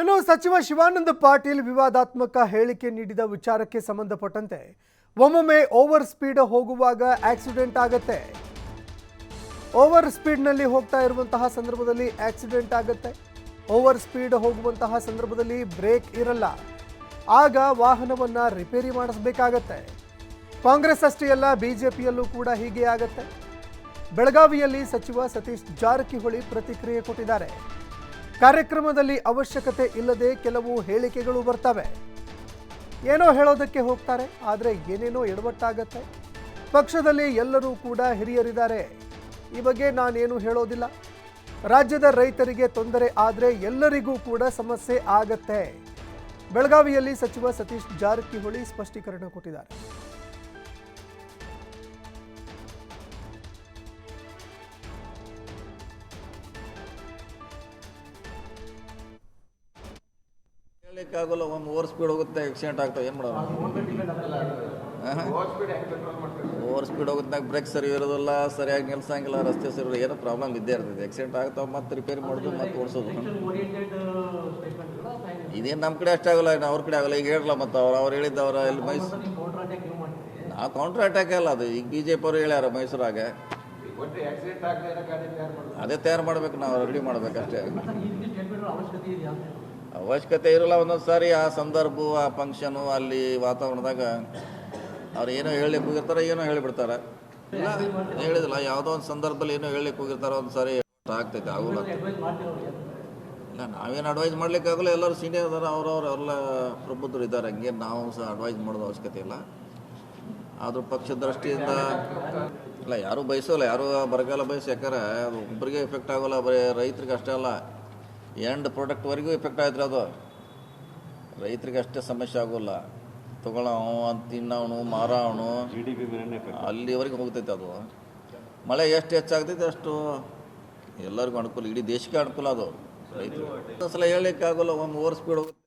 ಇನ್ನು ಸಚಿವ ಶಿವಾನಂದ ಪಾಟೀಲ್ ವಿವಾದಾತ್ಮಕ ಹೇಳಿಕೆ ನೀಡಿದ ವಿಚಾರಕ್ಕೆ ಸಂಬಂಧಪಟ್ಟಂತೆ ಒಮ್ಮೊಮ್ಮೆ ಓವರ್ ಸ್ಪೀಡ್ ಹೋಗುವಾಗ ಆಕ್ಸಿಡೆಂಟ್ ಆಗತ್ತೆ. ಓವರ್ ಸ್ಪೀಡ್ನಲ್ಲಿ ಹೋಗ್ತಾ ಇರುವಂತಹ ಸಂದರ್ಭದಲ್ಲಿ ಆಕ್ಸಿಡೆಂಟ್ ಆಗತ್ತೆ. ಓವರ್ ಸ್ಪೀಡ್ ಹೋಗುವಂತಹ ಸಂದರ್ಭದಲ್ಲಿ ಬ್ರೇಕ್ ಇರಲ್ಲ. ಆಗ ವಾಹನವನ್ನು ರಿಪೇರಿ ಮಾಡಿಸ್ಬೇಕಾಗತ್ತೆ. ಕಾಂಗ್ರೆಸ್ ಅಷ್ಟೇ ಅಲ್ಲ, ಬಿಜೆಪಿಯಲ್ಲೂ ಕೂಡ ಹೀಗೆ ಆಗತ್ತೆ. ಬೆಳಗಾವಿಯಲ್ಲಿ ಸಚಿವ ಸತೀಶ್ ಜಾರಕಿಹೊಳಿ ಪ್ರತಿಕ್ರಿಯೆ ಕೊಟ್ಟಿದ್ದಾರೆ. ಕಾರ್ಯಕ್ರಮದಲ್ಲಿ ಅವಶ್ಯಕತೆ ಇಲ್ಲದೆ ಕೆಲವು ಹೇಳಿಕೆಗಳು ಬರ್ತವೆ. ಏನೋ ಹೇಳೋದಕ್ಕೆ ಹೋಗ್ತಾರೆ, ಆದರೆ ಏನೇನೋ ಎಡವಟ್ಟಾಗತ್ತೆ. ಪಕ್ಷದಲ್ಲಿ ಎಲ್ಲರೂ ಕೂಡ ಹಿರಿಯರಿದ್ದಾರೆ. ಈ ಬಗ್ಗೆ ನಾನೇನು ಹೇಳೋದಿಲ್ಲ. ರಾಜ್ಯದ ರೈತರಿಗೆ ತೊಂದರೆ ಆದರೆ ಎಲ್ಲರಿಗೂ ಕೂಡ ಸಮಸ್ಯೆ ಆಗತ್ತೆ. ಬೆಳಗಾವಿಯಲ್ಲಿ ಸಚಿವ ಸತೀಶ್ ಜಾರಕಿಹೊಳಿ ಸ್ಪಷ್ಟೀಕರಣ ಕೊಟ್ಟಿದ್ದಾರೆ. ಹೇಳಲಿಕ್ಕಾಗಲ್ಲ ಒಂದು ಓವರ್ ಸ್ಪೀಡ್ ಹೋಗುತ್ತೆ ಆಕ್ಸಿಡೆಂಟ್ ಆಗ್ತಾವೆ ಏನು ಮಾಡೋದು? ಓವರ್ ಸ್ಪೀಡ್ ಹೋಗುತ್ತೆ ಬ್ರೇಕ್ ಸರಿ ಇರೋದಿಲ್ಲ, ಸರಿಯಾಗಿ ನಿಲ್ಸಂಗಿಲ್ಲ, ರಸ್ತೆ ಸರಿ ಏನೋ ಪ್ರಾಬ್ಲಮ್ ಇದ್ದೇ ಇರ್ತದೆ. ಆಕ್ಸಿಡೆಂಟ್ ಆಗ್ತಾವ ಮತ್ತೆ ರಿಪೇರಿ ಮಾಡೋದು ಮತ್ತೆ ಓಡಿಸೋದು. ಇದೇನು ನಮ್ಮ ಕಡೆ ಅಷ್ಟಾಗಲ್ಲ ಆಗೋಲ್ಲ ಅವ್ರ ಕಡೆ ಆಗಲ್ಲ. ಈಗ ಹೇಳಲ್ಲ ಮತ್ತು ಅವ್ರು ಅವ್ರು ಹೇಳಿದ್ದವ್ರ ಇಲ್ಲಿ ಮೈಸೂರು ಆ ಕೌಂಟರ್ ಅಟ್ಯಾಕ್ ಅಲ್ಲ ಅದು. ಈಗ ಬಿ ಜೆ ಪಿ ಅವರು ಹೇಳ್ಯಾರ ಮೈಸೂರಾಗ. ಅದೇ ತಯಾರು ಮಾಡ್ಬೇಕು, ನಾವು ರೆಡಿ ಮಾಡ್ಬೇಕಷ್ಟೇ. ಅವಶ್ಯಕತೆ ಇರಲ್ಲ ಒಂದೊಂದು ಸಾರಿ ಆ ಸಂದರ್ಭ, ಆ ಫಂಕ್ಷನು ಅಲ್ಲಿ ವಾತಾವರಣದಾಗ ಅವ್ರು ಏನೋ ಹೇಳಿ ಹೋಗಿರ್ತಾರೆ, ಏನೋ ಹೇಳಿಬಿಡ್ತಾರೆ. ಇಲ್ಲ ಹೇಳಿದಿಲ್ಲ. ಯಾವುದೋ ಒಂದು ಸಂದರ್ಭದಲ್ಲಿ ಏನೋ ಹೇಳಿ ಹೋಗಿರ್ತಾರೆ, ಒಂದು ಸಾರಿ ಆಗ್ತೈತೆ, ಆಗೋಲ್ಲ ಇಲ್ಲ, ನಾವೇನು ಅಡ್ವೈಸ್ ಮಾಡ್ಲಿಕ್ಕೆ ಆಗಲ್ಲ. ಎಲ್ಲರೂ ಸೀನಿಯರ್ ಅದಾರ ಅವ್ರವ್ರು ಎಲ್ಲ ಪ್ರಬುದ್ಧರು ಇದ್ದಾರೆ. ಹಂಗೆ ನಾವು ಸಹ ಅಡ್ವೈಸ್ ಮಾಡೋದು ಅವಶ್ಯಕತೆ ಇಲ್ಲ. ಆದರೂ ಪಕ್ಷ ದೃಷ್ಟಿಯಿಂದ ಇಲ್ಲ, ಯಾರು ಬಯಸೋಲ್ಲ. ಯಾರು ಬರಗಾಲ ಬಯಸಿ ಯಾಕಂದ್ರೆ ಅದು ಒಬ್ಬರಿಗೆ ಎಫೆಕ್ಟ್ ಆಗೋಲ್ಲ, ಬರೀ ರೈತರಿಗೆ ಅಷ್ಟೇ ಅಲ್ಲ. ಎಂಡ್ ಪ್ರಾಡಕ್ಟ್ವರೆಗೂ ಎಫೆಕ್ಟ್ ಆಯ್ತು ಅದು. ರೈತರಿಗೆ ಅಷ್ಟೇ ಸಮಸ್ಯೆ ಆಗೋಲ್ಲ. ತಗೊಳ್ಳೋ ಅಂತ ತಿನ್ನೋನು ಮಾರೋನು ಅಲ್ಲಿವರೆಗೆ ಹೋಗ್ತೈತೆ ಅದು. ಮಳೆ ಎಷ್ಟು ಹೆಚ್ಚಾಗ್ತೈತೆ ಅಷ್ಟು ಎಲ್ಲರಿಗೂ ಅನುಕೂಲ ಇಡೀ ದೇಶಕ್ಕೆ ಅನುಕೂಲ ಅದು. ರೈತರು ಸಲ ಹೇಳಲಿಕ್ಕೆ ಆಗೋಲ್ಲ ಒಂದು ಓವರ್ ಸ್ಪೀಡ್ ಹೋಗುತ್ತೆ.